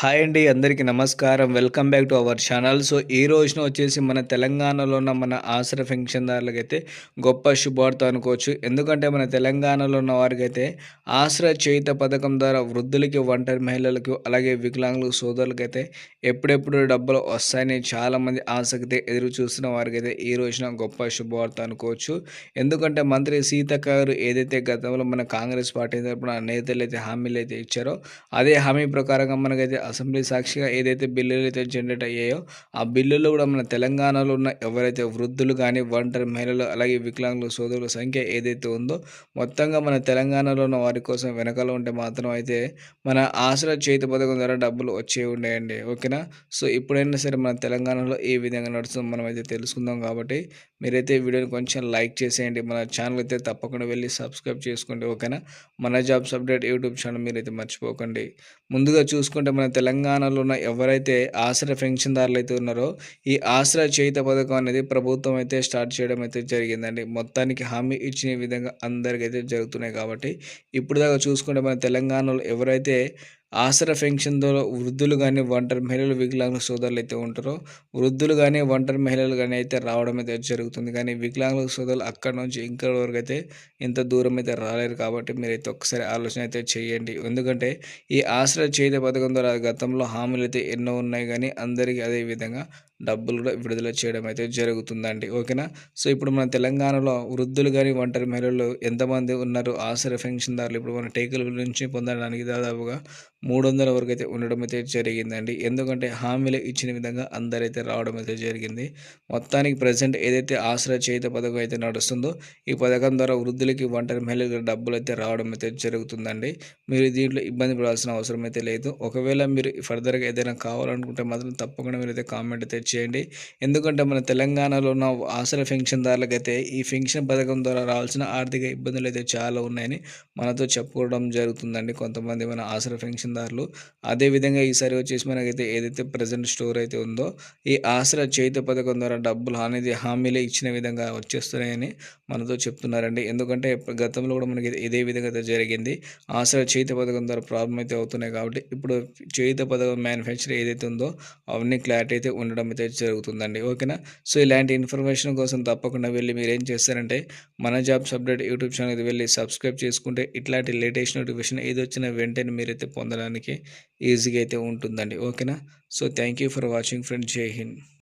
Hi అండి అందరికీ నమస్కారం. Welcome back to our channel. So ఈ రోజున వచ్చేసి మన తెలంగాణలో ఉన్న మన ఆశ్ర పెన్షన్దారులకైతే గొప్ప శుభార్త అనుకోవచ్చు. ఎందుకంటే మన తెలంగాణలో ఉన్న వారికైతే ఆసర చేయుత పథకం ద్వారా వృద్ధులకి ఒంటరి మహిళలకు అలాగే వికలాంగులకు సోదరులకైతే ఎప్పుడెప్పుడు డబ్బులు వస్తాయని చాలామంది ఆసక్తి ఎదురు చూస్తున్న వారికైతే ఈ రోజున గొప్ప శుభవార్త అనుకోవచ్చు. ఎందుకంటే మంత్రి సీతక్క గారు ఏదైతే గతంలో మన కాంగ్రెస్ పార్టీ తరఫున నేతలు అయితే హామీలు అయితే ఇచ్చారో అదే హామీ ప్రకారంగా మనకైతే అసెంబ్లీ సాక్షిగా ఏదైతే బిల్లులు అయితే జనరేట్ అయ్యాయో ఆ బిల్లులు కూడా మన తెలంగాణలో ఉన్న ఎవరైతే వృద్ధులు కానీ ఒంటరి మహిళలు అలాగే వికలాంగుల సోదరుల సంఖ్య ఏదైతే ఉందో మొత్తంగా మన తెలంగాణలో ఉన్న వారి కోసం వెనకాల ఉంటే మాత్రం అయితే మన ఆశల చేతి పథకం ద్వారా డబ్బులు వచ్చే ఉండేయండి. ఓకేనా? సో ఇప్పుడైనా సరే మన తెలంగాణలో ఏ విధంగా నడుస్తుందో మనం అయితే తెలుసుకుందాం కాబట్టి మీరైతే వీడియోని కొంచెం లైక్ చేసేయండి. మన ఛానల్ అయితే తప్పకుండా వెళ్ళి సబ్స్క్రైబ్ చేసుకోండి. ఓకేనా? మన జాబ్స్ అప్డేట్ యూట్యూబ్ ఛానల్ మీరైతే మర్చిపోకండి. ముందుగా చూసుకుంటే మన తెలంగాణలో ఉన్న ఎవరైతే ఆశ్రయ పెన్షన్దారులు అయితే ఉన్నారో ఈ ఆశ్రయ చేయుత పథకం అనేది ప్రభుత్వం అయితే స్టార్ట్ చేయడం అయితే జరిగిందండి. మొత్తానికి హామీ ఇచ్చిన విధంగా అందరికైతే జరుగుతున్నాయి కాబట్టి ఇప్పుడు దాకా చూసుకుంటే మన తెలంగాణలో ఎవరైతే ఆసర ద్వారా వృద్ధులు కానీ ఒంటరి మహిళలు వికలాంగుల సోదరులు అయితే ఉంటారో వృద్ధులు కానీ ఒంటరి మహిళలు కానీ అయితే రావడం అయితే జరుగుతుంది. కానీ వికలాంగుల సోదరులు అక్కడ నుంచి ఇంకా వరకు అయితే ఇంత దూరం అయితే రాలేరు కాబట్టి మీరైతే ఒకసారి ఆలోచన అయితే చేయండి. ఎందుకంటే ఈ ఆశ్రయ చేత పథకం ద్వారా గతంలో హామీలు అయితే ఎన్నో ఉన్నాయి. కానీ అందరికీ అదే విధంగా డబ్బులు కూడా విడుదల చేయడం అయితే జరుగుతుందండి. ఓకేనా? సో ఇప్పుడు మన తెలంగాణలో వృద్ధులు కానీ ఒంటరి మహిళలు ఎంతమంది ఉన్నారు? ఆశ్రయ పెన్షన్దారులు ఇప్పుడు మన టేకుల నుంచి పొందడానికి దాదాపుగా మూడు వందల వరకు అయితే ఉండడం అయితే జరిగిందండి. ఎందుకంటే హామీలు ఇచ్చిన విధంగా అందరైతే రావడం అయితే జరిగింది. మొత్తానికి ప్రజెంట్ ఏదైతే ఆశ్రయ చేత పథకం అయితే నడుస్తుందో ఈ పథకం ద్వారా వృద్ధులకి ఒంటరి మహిళలకు డబ్బులు అయితే రావడం అయితే జరుగుతుందండి. మీరు దీంట్లో ఇబ్బంది పడాల్సిన అవసరం అయితే లేదు. ఒకవేళ మీరు ఫర్దర్గా ఏదైనా కావాలనుకుంటే మాత్రం తప్పకుండా మీరు అయితే కామెంట్ అయితే చేయండి. ఎందుకంటే మన తెలంగాణలో ఉన్న ఆశ్రయ పెన్షన్దారులకైతే ఈ పెన్షన్ పథకం ద్వారా రావాల్సిన ఆర్థిక ఇబ్బందులు అయితే చాలా ఉన్నాయని మనతో చెప్పుకోవడం జరుగుతుందండి కొంతమంది మన ఆసర పెన్షన్దారులు అదేవిధంగా ఈసారి వచ్చేసి మనకైతే ఏదైతే ప్రజెంట్ స్టోర్ అయితే ఉందో ఈ ఆసర చేతి పథకం ద్వారా డబ్బులు అనేది హామీలే ఇచ్చిన విధంగా వచ్చేస్తున్నాయని మనతో చెప్తున్నారండి. ఎందుకంటే గతంలో కూడా మనకి ఇదే విధంగా అయితే జరిగింది. ఆసర చేతి పథకం ద్వారా ప్రాబ్లం అయితే అవుతున్నాయి కాబట్టి ఇప్పుడు చేతి పథకం మ్యానుఫ్యాక్చర్ ఏదైతే ఉందో అవన్నీ క్లారిటీ అయితే ఉండడం అయితే జరుగుతుందండి. ఓకేనా? సో ఇలాంటి ఇన్ఫర్మేషన్ కోసం తప్పకుండా వెళ్ళి మీరు ఏం చేస్తారంటే మన జాబ్స్ అప్డేట్ యూట్యూబ్ ఛానల్కి వెళ్ళి సబ్స్క్రైబ్ చేసుకుంటే ఇట్లాంటి లేటెస్ట్ నోటిఫికేషన్ ఏది వచ్చిన వెంటనే మీరైతే పొందడానికి ఈజీగా అయితే ఉంటుందండి. ఓకేనా? So thank you for watching friend Jai Hind.